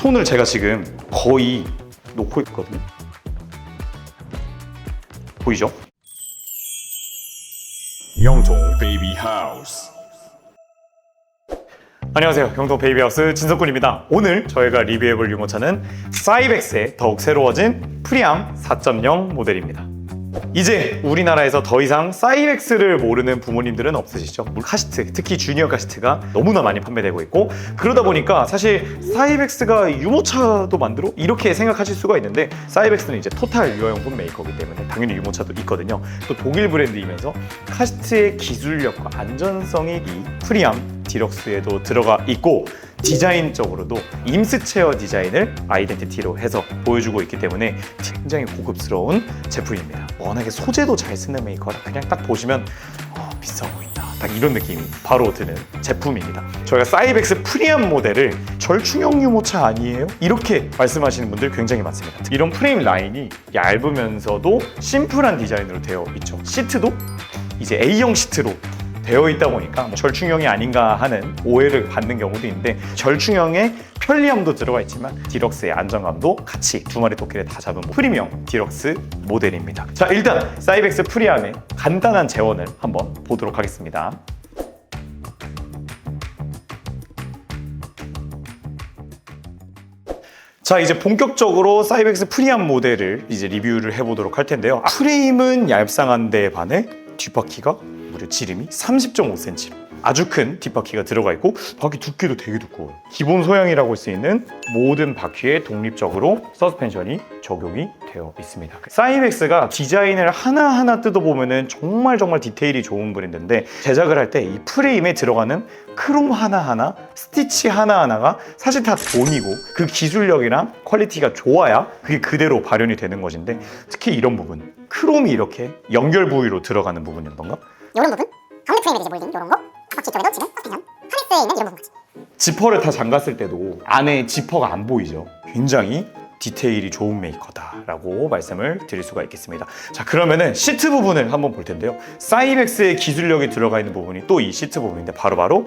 손을 제가 지금 거의 놓고 있거든요. 보이죠? 영종 베이비 하우스 안녕하세요. 경동 베이비하우스 진석군입니다. 오늘 저희가 리뷰해볼 유모차는 사이벡스의 더욱 새로워진 프리암 4.0 모델입니다. 이제 우리나라에서 더 이상 사이벡스를 모르는 부모님들은 없으시죠? 물 카시트, 특히 주니어 카시트가 너무나 많이 판매되고 있고 그러다 보니까 사실 사이벡스가 유모차도 만들어? 이렇게 생각하실 수가 있는데 사이벡스는 이제 토탈 유아용품 메이커이기 때문에 당연히 유모차도 있거든요. 또 독일 브랜드이면서 카시트의 기술력과 안전성이 이 프리암 디럭스에도 들어가 있고 디자인적으로도 임스 체어 디자인을 아이덴티티로 해서 보여주고 있기 때문에 굉장히 고급스러운 제품입니다. 워낙에 소재도 잘 쓰는 메이커라 그냥 딱 보시면 어, 비싸 보인다. 딱 이런 느낌이 바로 드는 제품입니다. 저희가 사이벡스 프리암 모델을 절충형 유모차 아니에요? 이렇게 말씀하시는 분들 굉장히 많습니다. 이런 프레임 라인이 얇으면서도 심플한 디자인으로 되어 있죠. 시트도 이제 A형 시트로 되어 있다 보니까 뭐 절충형이 아닌가 하는 오해를 받는 경우도 있는데 절충형의 편리함도 들어가 있지만 디럭스의 안정감도 같이 두 마리 토끼를 다 잡은 프리미엄 디럭스 모델입니다. 자 일단 사이벡스 프리암의 간단한 재원을 한번 보도록 하겠습니다. 자 이제 본격적으로 사이벡스 프리암 모델을 이제 리뷰를 해보도록 할 텐데요. 프레임은 얄쌍한데 반해 뒷바퀴가 지름이 30.5cm. 아주 큰 뒷바퀴가 들어가 있고 바퀴 두께도 되게 두꺼워요. 기본 소형이라고 할수 있는 모든 바퀴에 독립적으로 서스펜션이 적용이 되어 있습니다. 사이벡스가 디자인을 하나하나 뜯어보면 정말 정말 디테일이 좋은 브랜드인데 제작을 할 때 이 프레임에 들어가는 크롬 하나하나, 스티치 하나하나가 사실 다 돈이고 그 기술력이랑 퀄리티가 좋아야 그게 그대로 발현이 되는 것인데 특히 이런 부분 크롬이 이렇게 연결 부위로 들어가는 부분이었던가? 이런 부분 가운데 프레임에 이제 보이는 이런 거 바퀴 쪽에도 지금 서스펜션 하네스에 있는 이런 부분까지 지퍼를 다 잠갔을 때도 안에 지퍼가 안 보이죠. 굉장히 디테일이 좋은 메이커다라고 말씀을 드릴 수가 있겠습니다. 자 그러면은 시트 부분을 한번 볼 텐데요. 사이벡스의 기술력이 들어가 있는 부분이 또 이 시트 부분인데 바로바로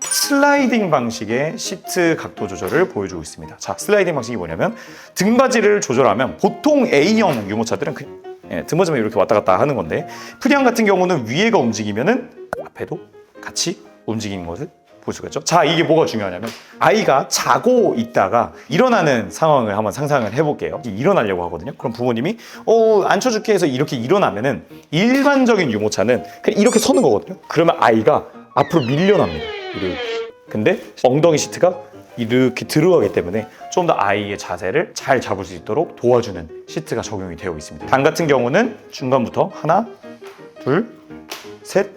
슬라이딩 방식의 시트 각도 조절을 보여주고 있습니다. 자 슬라이딩 방식이 뭐냐면 등받이를 조절하면 보통 A형 유모차들은 그, 예, 등받이만 이렇게 왔다 갔다 하는 건데 프리안 같은 경우는 위에가 움직이면은 앞에도 같이 움직이는 것을 볼 수가 있죠. 자, 이게 뭐가 중요하냐면 아이가 자고 있다가 일어나는 상황을 한번 상상을 해볼게요. 일어나려고 하거든요. 그럼 부모님이 어 앉혀줄게 해서 이렇게 일어나면은 일반적인 유모차는 그냥 이렇게 서는 거거든요. 그러면 아이가 앞으로 밀려납니다. 이렇게. 근데 엉덩이 시트가 이렇게 들어가기 때문에 좀 더 아이의 자세를 잘 잡을 수 있도록 도와주는 시트가 적용이 되어 있습니다. 단 같은 경우는 중간부터 하나, 둘, 셋,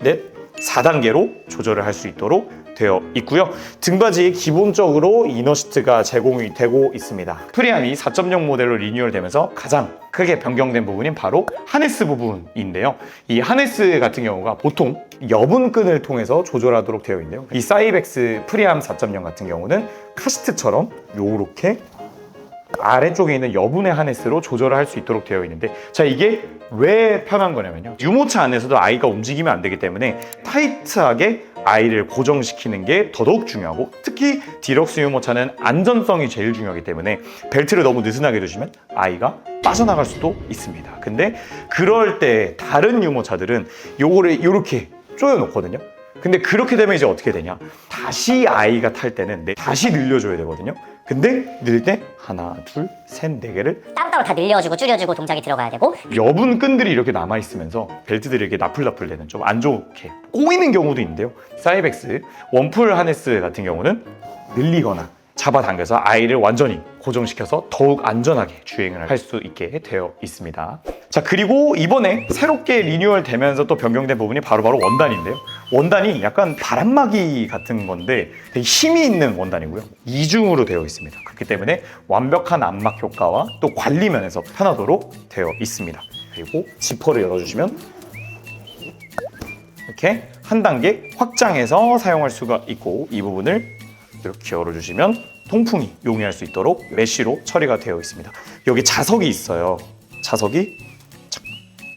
넷, 4단계로 조절을 할 수 있도록 되어 있고요. 등받이에 기본적으로 이너시트가 제공이 되고 있습니다. 프리암이 4.0 모델로 리뉴얼되면서 가장 크게 변경된 부분인 바로 하네스 부분인데요. 이 하네스 같은 경우가 보통 여분 끈을 통해서 조절하도록 되어 있는데요. 이 사이벡스 프리암 4.0 같은 경우는 카시트처럼 요렇게 아래쪽에 있는 여분의 하네스로 조절을 할 수 있도록 되어 있는데 자 이게 왜 편한 거냐면요. 유모차 안에서도 아이가 움직이면 안 되기 때문에 타이트하게 아이를 고정시키는 게 더더욱 중요하고 특히 디럭스 유모차는 안전성이 제일 중요하기 때문에 벨트를 너무 느슨하게 두시면 아이가 빠져나갈 수도 있습니다. 근데 그럴 때 다른 유모차들은 요거를 이렇게 조여놓거든요 근데 그렇게 되면 이제 어떻게 되냐 다시 아이가 탈 때는 내- 다시 늘려줘야 되거든요 근데 늘때 하나 둘 셋 네 개를 따로따로 다 늘려주고 줄여주고 동작이 들어가야 되고 여분 끈들이 이렇게 남아 있으면서 벨트들이 이렇게 나풀나풀 되는 좀 안 좋게 꼬이는 경우도 있는데요. 사이벡스 원풀 하네스 같은 경우는 늘리거나 잡아당겨서 아이를 완전히 고정시켜서 더욱 안전하게 주행을 할 수 있게 되어 있습니다. 자 그리고 이번에 새롭게 리뉴얼 되면서 또 변경된 부분이 바로바로 원단인데요. 원단이 약간 바람막이 같은 건데 되게 힘이 있는 원단이고요. 이중으로 되어 있습니다. 그렇기 때문에 완벽한 안막 효과와 또 관리 면에서 편하도록 되어 있습니다. 그리고 지퍼를 열어주시면 이렇게 한 단계 확장해서 사용할 수가 있고 이 부분을 이렇게 열어주시면 통풍이 용이할 수 있도록 메쉬로 처리가 되어 있습니다. 여기 자석이 있어요. 자석이 착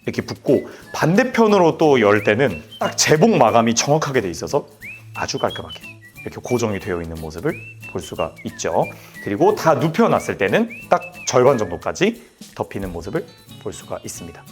이렇게 붙고 반대편으로 또 열 때는 딱 재봉 마감이 정확하게 돼 있어서 아주 깔끔하게 이렇게 고정이 되어 있는 모습을 볼 수가 있죠. 그리고 다 눕혀놨을 때는 딱 절반 정도까지 덮이는 모습을 볼 수가 있습니다.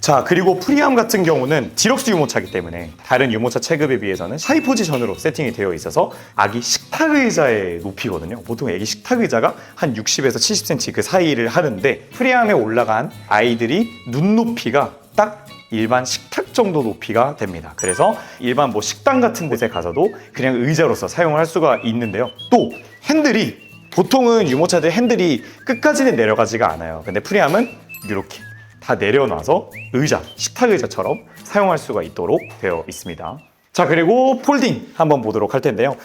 자 그리고 프리암 같은 경우는 디럭스 유모차이기 때문에 다른 유모차 체급에 비해서는 하이 포지션으로 세팅이 되어 있어서 아기 식탁 의자의 높이거든요. 보통 아기 식탁 의자가 한 60에서 70cm 그 사이를 하는데 프리암에 올라간 아이들이 눈높이가 딱 일반 식탁 정도 높이가 됩니다. 그래서 일반 뭐 식당 같은 곳에 가서도 그냥 의자로서 사용을 할 수가 있는데요. 또 핸들이 보통은 유모차들 핸들이 끝까지는 내려가지가 않아요. 근데 프리암은 이렇게 다 내려놔서 의자, 식탁 의자처럼 사용할 수가 있도록 되어 있습니다. 자, 그리고 폴딩 한번 보도록 할 텐데요.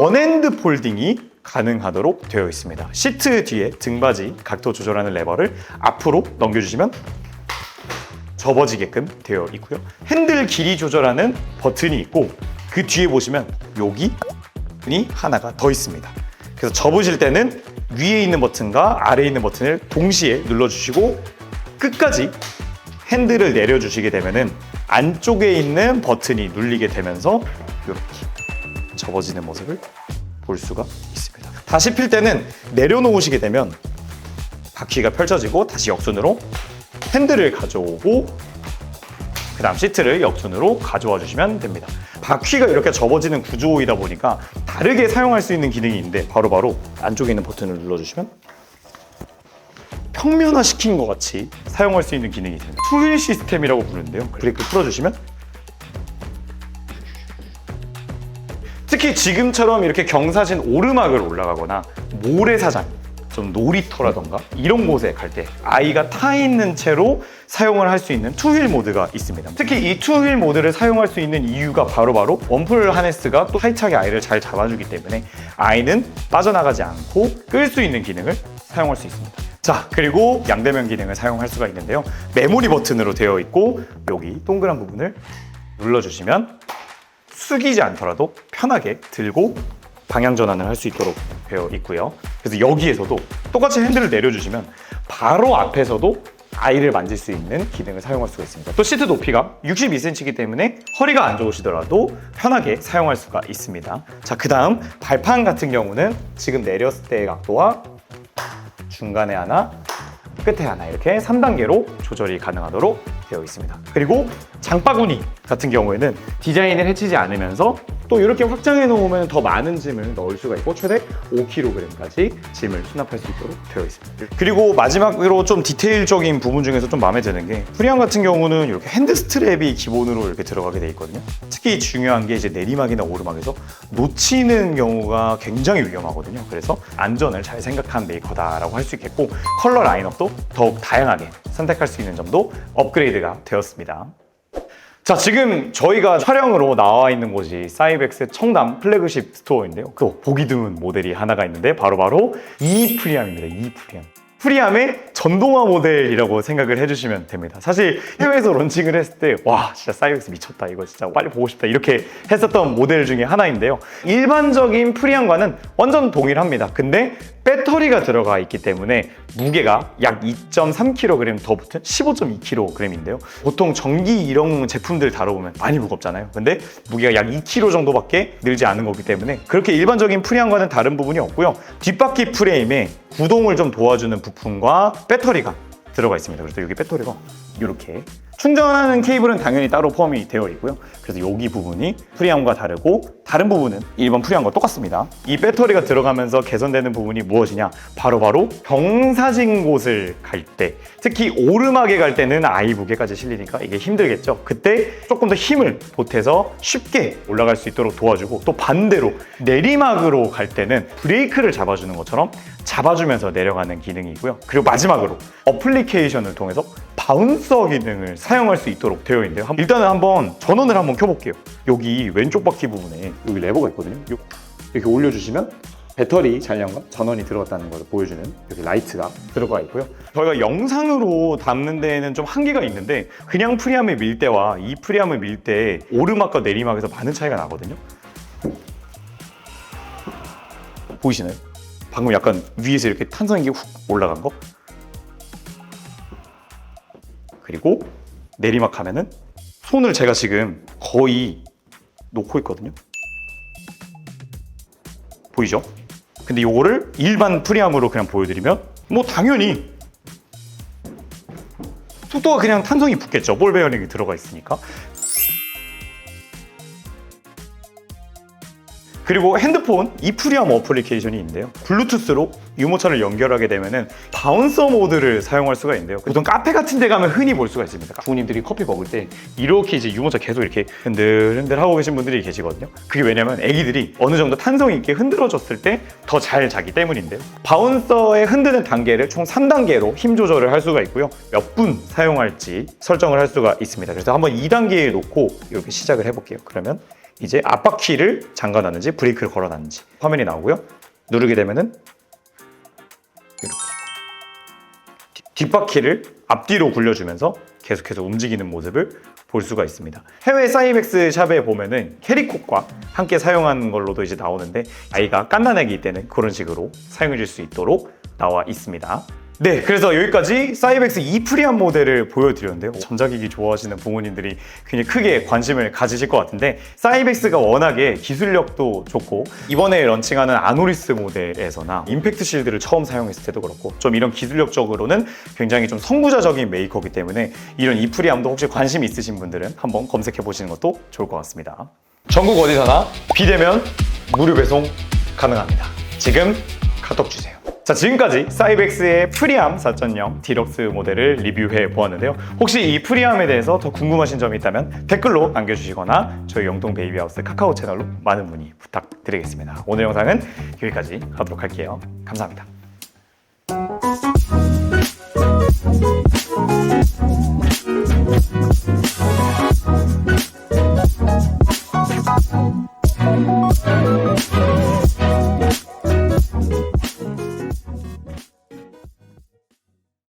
원핸드 폴딩이 가능하도록 되어 있습니다. 시트 뒤에 등받이 각도 조절하는 레버를 앞으로 넘겨주시면 접어지게끔 되어 있고요. 핸들 길이 조절하는 버튼이 있고 그 뒤에 보시면 여기 이 하나가 더 있습니다. 그래서 접으실 때는 위에 있는 버튼과 아래에 있는 버튼을 동시에 눌러주시고 끝까지 핸들을 내려주시게 되면은 안쪽에 있는 버튼이 눌리게 되면서 이렇게 접어지는 모습을 볼 수가 있습니다. 다시 필 때는 내려놓으시게 되면 바퀴가 펼쳐지고 다시 역순으로 핸들을 가져오고 그 다음 시트를 역순으로 가져와 주시면 됩니다. 바퀴가 이렇게 접어지는 구조이다 보니까 다르게 사용할 수 있는 기능이 있는데 바로바로 안쪽에 있는 버튼을 눌러주시면 평면화 시킨 것 같이 사용할 수 있는 기능이 있습니다. 투휠 시스템이라고 부르는데요. 브레이크 풀어주시면 특히 지금처럼 이렇게 경사진 오르막을 올라가거나 모래사장, 좀 놀이터라던가 이런 곳에 갈 때 아이가 타 있는 채로 사용을 할 수 있는 투휠 모드가 있습니다. 특히 이 투휠 모드를 사용할 수 있는 이유가 바로바로 원풀 하네스가 또 타이트하게 아이를 잘 잡아주기 때문에 아이는 빠져나가지 않고 끌 수 있는 기능을 사용할 수 있습니다. 자, 그리고 양대면 기능을 사용할 수가 있는데요. 메모리 버튼으로 되어 있고 여기 동그란 부분을 눌러주시면 숙이지 않더라도 편하게 들고 방향 전환을 할 수 있도록 되어 있고요. 그래서 여기에서도 똑같이 핸들을 내려주시면 바로 앞에서도 아이를 만질 수 있는 기능을 사용할 수가 있습니다. 또 시트 높이가 62cm이기 때문에 허리가 안 좋으시더라도 편하게 사용할 수가 있습니다. 자, 그 다음 발판 같은 경우는 지금 내렸을 때의 각도와 중간에 하나, 끝에 하나 이렇게 3단계로 조절이 가능하도록 되어 있습니다. 그리고 장바구니 같은 경우에는 디자인을 해치지 않으면서 또 이렇게 확장해 놓으면 더 많은 짐을 넣을 수가 있고 최대 5kg까지 짐을 수납할 수 있도록 되어 있습니다. 그리고 마지막으로 좀 디테일적인 부분 중에서 좀 마음에 드는 게 프리안 같은 경우는 이렇게 핸드 스트랩이 기본으로 이렇게 들어가게 돼 있거든요. 특히 중요한 게 이제 내리막이나 오르막에서 놓치는 경우가 굉장히 위험하거든요. 그래서 안전을 잘 생각한 메이커다라고 할 수 있겠고 컬러 라인업도 더욱 다양하게 선택할 수 있는 점도 업그레이드가 되었습니다. 자, 지금 저희가 촬영으로 나와 있는 곳이 사이벡스 청담 플래그십 스토어인데요. 또 보기 드문 모델이 하나가 있는데 바로바로 이 프리암입니다. 이 프리암. 프리암의 전동화 모델이라고 생각을 해주시면 됩니다. 사실 해외에서 론칭을 했을 때, 와, 진짜 사이벡스 미쳤다. 이거 진짜 빨리 보고 싶다. 이렇게 했었던 모델 중에 하나인데요. 일반적인 프리암과는 완전 동일합니다. 근데 배터리가 들어가 있기 때문에 무게가 약 2.3kg 더 붙은 15.2kg인데요. 보통 전기 이런 제품들 다뤄보면 많이 무겁잖아요. 근데 무게가 약 2kg 정도밖에 늘지 않은 거기 때문에 그렇게 일반적인 프리암과는 다른 부분이 없고요. 뒷바퀴 프레임에 구동을 좀 도와주는 부품과 배터리가 들어가 있습니다. 그래서 여기 배터리가 이렇게 충전하는 케이블은 당연히 따로 포함이 되어 있고요. 그래서 여기 부분이 프리암과 다르고 다른 부분은 일반 프리암과 똑같습니다. 이 배터리가 들어가면서 개선되는 부분이 무엇이냐? 바로바로 경사진 곳을 갈 때, 특히 오르막에 갈 때는 아이 무게까지 실리니까 이게 힘들겠죠. 그때 조금 더 힘을 보태서 쉽게 올라갈 수 있도록 도와주고 또 반대로 내리막으로 갈 때는 브레이크를 잡아주는 것처럼 잡아주면서 내려가는 기능이 있고요. 그리고 마지막으로 어플리케이션을 통해서 바운서 기능을 사용할 수 있도록 되어 있는데요. 한- 일단은 한번 전원을 한번 켜볼게요. 여기 왼쪽 바퀴 부분에 여기 레버가 있거든요. 요- 이렇게 올려주시면 배터리 잔량과 전원이 들어갔다는 것을 보여주는 여기 라이트가 들어가 있고요. 저희가 영상으로 담는 데에는 좀 한계가 있는데 그냥 프리암을 밀 때와 이 프리암을 밀 때 오르막과 내리막에서 많은 차이가 나거든요. 보이시나요? 방금 약간 위에서 이렇게 탄성이 훅 올라간 거 그리고 내리막 하면은 손을 제가 지금 거의 놓고 있거든요 보이죠? 근데 요거를 일반 프리암으로 그냥 보여드리면 뭐 당연히 속도가 그냥 탄성이 붙겠죠. 볼 베어링이 들어가 있으니까. 그리고 핸드폰 이프리암 어플리케이션이 있는데요. 블루투스로 유모차를 연결하게 되면은 바운서 모드를 사용할 수가 있는데요. 보통 카페 같은 데 가면 흔히 볼 수가 있습니다. 부모님들이 커피 먹을 때 이렇게 이제 유모차 계속 이렇게 흔들흔들 하고 계신 분들이 계시거든요. 그게 왜냐면 애기들이 어느 정도 탄성 있게 흔들어줬을 때 더 잘 자기 때문인데요. 바운서의 흔드는 단계를 총 3단계로 힘 조절을 할 수가 있고요. 몇 분 사용할지 설정을 할 수가 있습니다. 그래서 한번 2단계에 놓고 이렇게 시작을 해볼게요. 그러면 이제 앞바퀴를 잠가놨는지 브레이크를 걸어놨는지 화면이 나오고요. 누르게 되면은 이렇게 뒤- 뒷바퀴를 앞뒤로 굴려주면서 계속해서 움직이는 모습을 볼 수가 있습니다. 해외 사이벡스 샵에 보면은 캐리콕과 함께 사용하는 걸로도 이제 나오는데 아이가 깐난애기 때는 그런 식으로 사용해 줄 수 있도록 나와 있습니다. 네, 그래서 여기까지 사이벡스 E 프리한 모델을 보여드렸는데요. 전자기기 좋아하시는 부모님들이 굉장히 크게 관심을 가지실 것 같은데 사이벡스가 워낙에 기술력도 좋고 이번에 런칭하는 아노리스 모델에서나 임팩트 실드를 처음 사용했을 때도 그렇고 좀 이런 기술력적으로는 굉장히 좀 선구자적인 메이커이기 때문에 이런 E 프리함도 혹시 관심 있으신 분들은 한번 검색해 보시는 것도 좋을 것 같습니다. 전국 어디서나 비대면 무료 배송 가능합니다. 지금 카톡 주세요. 자 지금까지 사이벡스의 프리암 4.0 디럭스 모델을 리뷰해 보았는데요. 혹시 이 프리암에 대해서 더 궁금하신 점이 있다면 댓글로 남겨주시거나 저희 영동 베이비하우스 카카오 채널로 많은 문의 부탁드리겠습니다. 오늘 영상은 여기까지 하도록 할게요. 감사합니다.